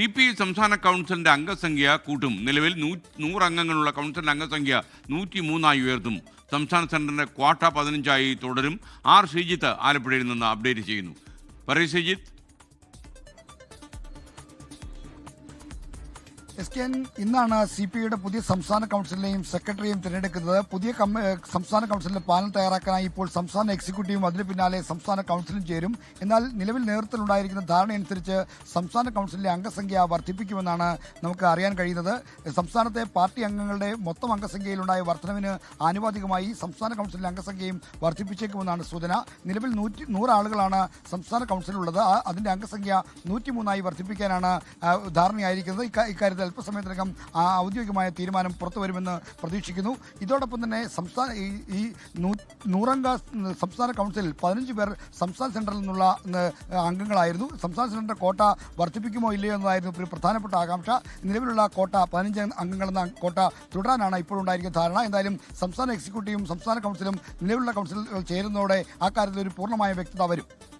C P I സംസ്ഥാന കൗൺസിലിന്റെ അംഗസംഖ്യ കൂട്ടും. നിലവിൽ നൂ നൂറംഗങ്ങളുള്ള കൗൺസിലിന്റെ അംഗസംഖ്യ നൂറ്റി മൂന്നായി ഉയർത്തും. സംസ്ഥാന സെന്ററിന്റെ ക്വാട്ട പതിനഞ്ചായി തുടരും. ആർ ശ്രീജിത്ത് ആലപ്പുഴയിൽ നിന്ന് അപ്ഡേറ്റ് ചെയ്യുന്നു. പറയൂ ശ്രീജിത്ത്. എസ് കെ എൻ ഇന്നാണ് സി പി ഐയുടെ പുതിയ സംസ്ഥാന കൌൺസിലിനെയും സെക്രട്ടറിയെയും തിരഞ്ഞെടുക്കുന്നത്. പുതിയ സംസ്ഥാന കൌൺസിലിന്റെ പാനൽ തയ്യാറാക്കാനായി ഇപ്പോൾ സംസ്ഥാന എക്സിക്യൂട്ടീവും അതിന് പിന്നാലെ സംസ്ഥാന കൌൺസിലും ചേരും. എന്നാൽ നിലവിൽ നേതൃത്വത്തിലുണ്ടായിരിക്കുന്ന ധാരണയനുസരിച്ച് സംസ്ഥാന കൌൺസിലിന്റെ അംഗസംഖ്യ വർദ്ധിപ്പിക്കുമെന്നാണ് നമുക്ക് അറിയാൻ കഴിയുന്നത്. സംസ്ഥാനത്തെ പാർട്ടി അംഗങ്ങളുടെ മൊത്തം അംഗസംഖ്യയിലുണ്ടായ വർധനവിന് ആനുപാതികമായി സംസ്ഥാന കൌൺസിലിന്റെ അംഗസംഖ്യയും വർദ്ധിപ്പിച്ചേക്കുമെന്നാണ് സൂചന. നിലവിൽ നൂറ്റി നൂറ് ആളുകളാണ് സംസ്ഥാന കൌൺസിലുള്ളത് അതിന്റെ അംഗസംഖ്യ നൂറ്റിമൂന്നായി വർദ്ധിപ്പിക്കാനാണ് ധാരണയായിരിക്കുന്നത്. ഇക്ക- ഇക്കാര്യത്തിൽ അല്പസമയത്തിനകം ആ, ഔദ്യോഗികമായ തീരുമാനം പുറത്തു വരുമെന്ന് പ്രതീക്ഷിക്കുന്നു. ഇതോടൊപ്പം തന്നെ സംസ്ഥാന ഈ- നൂറംഗ സംസ്ഥാന കൗൺസിലിൽ പതിനഞ്ച് പേർ സംസ്ഥാന സെന്ററിൽ നിന്നുള്ള അംഗങ്ങളായിരുന്നു. സംസ്ഥാന സെന്ററിന്റെ കോട്ട വർദ്ധിപ്പിക്കുമോ ഇല്ലയോ എന്നതായിരുന്നു ഒരു പ്രധാനപ്പെട്ട ആകാംക്ഷ. നിലവിലുള്ള കോട്ട പതിനഞ്ച് അംഗങ്ങളെന്ന കോട്ട തുടരാനാണ് ഇപ്പോഴുണ്ടായിരിക്കുന്ന ധാരണ. എന്തായാലും സംസ്ഥാന എക്സിക്യൂട്ടീവും സംസ്ഥാന കൗൺസിലും നിലവിലുള്ള കൗൺസിൽ ചേരുന്നതോടെ ആ കാര്യത്തിൽ ഒരു പൂർണമായ വ്യക്തത വരും.